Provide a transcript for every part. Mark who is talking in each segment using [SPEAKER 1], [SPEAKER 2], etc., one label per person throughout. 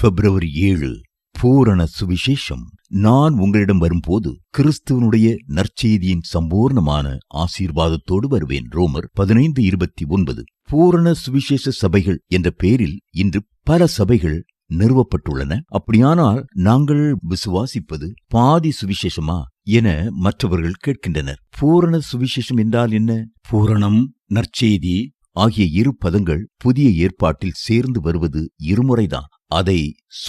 [SPEAKER 1] பிப்ரவரி ஏழு பூரண சுவிசேஷம். நான் உங்களிடம் வரும்போது கிறிஸ்துவனுடைய நற்செய்தியின் சம்பூர்ணமான ஆசீர்வாதத்தோடு வருவேன். ரோமர் பதினைந்து இருபத்தி ஒன்பது. பூரண சுவிசேஷ சபைகள் என்ற பெயரில் இன்று பல சபைகள் நிறுவப்பட்டுள்ளன. அப்படியானால் நாங்கள் விசுவாசிப்பது பாதி சுவிசேஷமா என மற்றவர்கள் கேட்கின்றனர். பூரண சுவிசேஷம் என்றால் என்ன? பூரணம் நற்செய்தி ஆகிய இரு பதங்கள் புதிய ஏற்பாட்டில் சேர்ந்து வருவது இருமுறைதான். அதை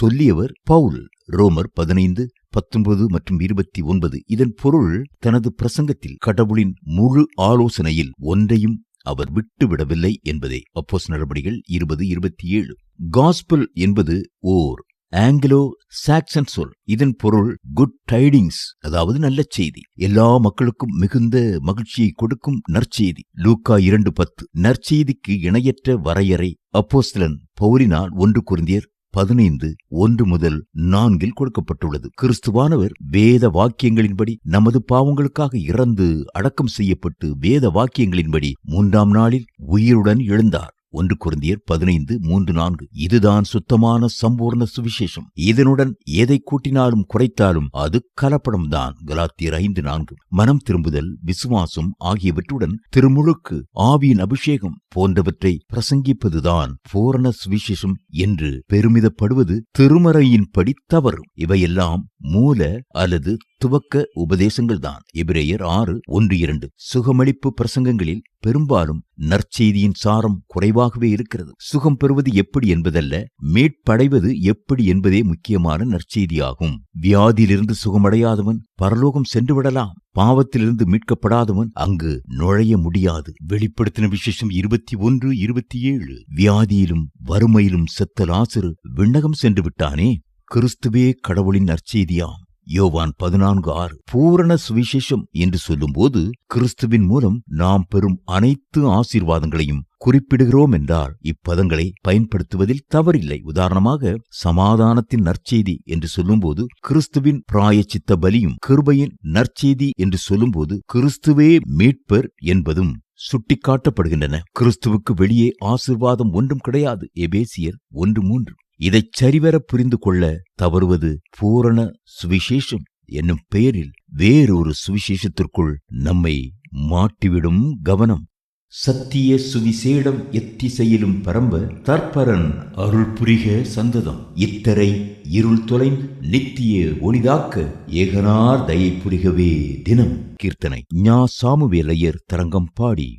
[SPEAKER 1] சொல்லியவர் பவுல். ரோமர் பதினைந்து பத்தொன்பது மற்றும் இருபத்தி ஒன்பது. இதன் பொருள் தனது பிரசங்கத்தில் கடவுளின் முழு ஆலோசனையில் ஒன்றையும் அவர் விட்டுவிடவில்லை என்பதே. அப்போஸ் நடவடிகள் இருபது இருபத்தி ஏழு. காஸ்பிள் என்பது ஓர் ஆங்கிலோ சாக்சன் சொல். இதன் பொருள் குட் டைடிங்ஸ் அதாவது நல்ல செய்தி. எல்லா மக்களுக்கும் மிகுந்த மகிழ்ச்சியை கொடுக்கும் நற்செய்தி. லூக்கா இரண்டு பத்து. நற்செய்திக்கு இணையற்ற வரையறை. அப்போஸ்தலன் பௌரினால் ஒன்று குருந்தியர் பதினைந்து ஒன்று முதல் நான்கில் கொடுக்கப்பட்டுள்ளது. கிறிஸ்துவானவர் வேத வாக்கியங்களின்படி நமது பாவங்களுக்காக இறந்து அடக்கம் செய்யப்பட்டு வேத வாக்கியங்களின்படி மூன்றாம் நாளில் உயிருடன் எழுந்தார். ஒன்று குருந்தியர் பதினைந்து மூன்று நான்கு. இதுதான் சுத்தமான சம்பூர்ண சுவிசேஷம். இதனுடன் எதை கூட்டினாலும் குறைத்தாலும் அது கலப்படம்தான். கலாத்தியர் ஐந்து நான்கு. மனம் திரும்புதல் விசுவாசம் ஆகியவற்றுடன் திருமுழுக்கு ஆவியின் அபிஷேகம் போன்றவற்றை பிரசங்கிப்பதுதான் பூரண சுவிசேஷம் என்று பெருமிதப்படுவது திருமறையின்படி தவறும். இவையெல்லாம் மூல அல்லது துவக்க உபதேசங்கள் தான் எபிரேயர் ஆறு ஒன்று இரண்டு. சுகமளிப்பு பிரசங்கங்களில் பெரும்பாலும் நற்செய்தியின் சாரம் குறைவாகவே இருக்கிறது. சுகம் பெறுவது எப்படி என்பதல்ல மீட்படைவது எப்படி என்பதே முக்கியமான நற்செய்தியாகும். வியாதியிலிருந்து சுகமடையாதவன் பரலோகம் சென்று விடலாம். பாவத்திலிருந்து மீட்கப்படாதவன் அங்கு நுழைய முடியாது. வெளிப்படுத்தின விசேஷம் இருபத்தி ஒன்று இருபத்தி ஏழு. வியாதியிலும் வறுமையிலும் செத்த லாசரு விண்ணகம் சென்று விட்டானே. கிறிஸ்துவே கடவுளின் நற்செய்தியாம். யோவான் பதினான்கு ஆறு. பூரண சுவிசேஷம் என்று சொல்லும்போது கிறிஸ்துவின் மூலம் நாம் பெறும் அனைத்து ஆசீர்வாதங்களையும் குறிப்பிடுகிறோம் என்றால் இப்பதங்களை பயன்படுத்துவதில் தவறில்லை. உதாரணமாக சமாதானத்தின் நற்செய்தி என்று சொல்லும்போது கிறிஸ்துவின் பிராயச்சித்த பலியும் கிருபையின் நற்செய்தி என்று சொல்லும்போது கிறிஸ்துவே மீட்பர் என்பதும் சுட்டிக்காட்டப்படுகின்றன. கிறிஸ்துவுக்கு வெளியே ஆசிர்வாதம் ஒன்றும் கிடையாது. எபேசியர் ஒன்று மூன்று. இதைச் சரிவர புரிந்து கொள்ள தவறுவது பூரண சுவிசேஷம் என்னும் பெயரில் வேறொரு சுவிசேஷத்திற்குள் நம்மை மாட்டிவிடும் கவனம். சத்திய சுவிசேடம் எத்திசையிலும் பரம்ப தற்பரன் அருள் புரிக சந்ததம். இத்தரை இருள் தொலைந்து நித்திய ஒளிதாக்க ஏகனார் தயை புரிகவே தினம். கீர்த்தனை ஞா சாமுவேலையர் தரங்கம் பாடி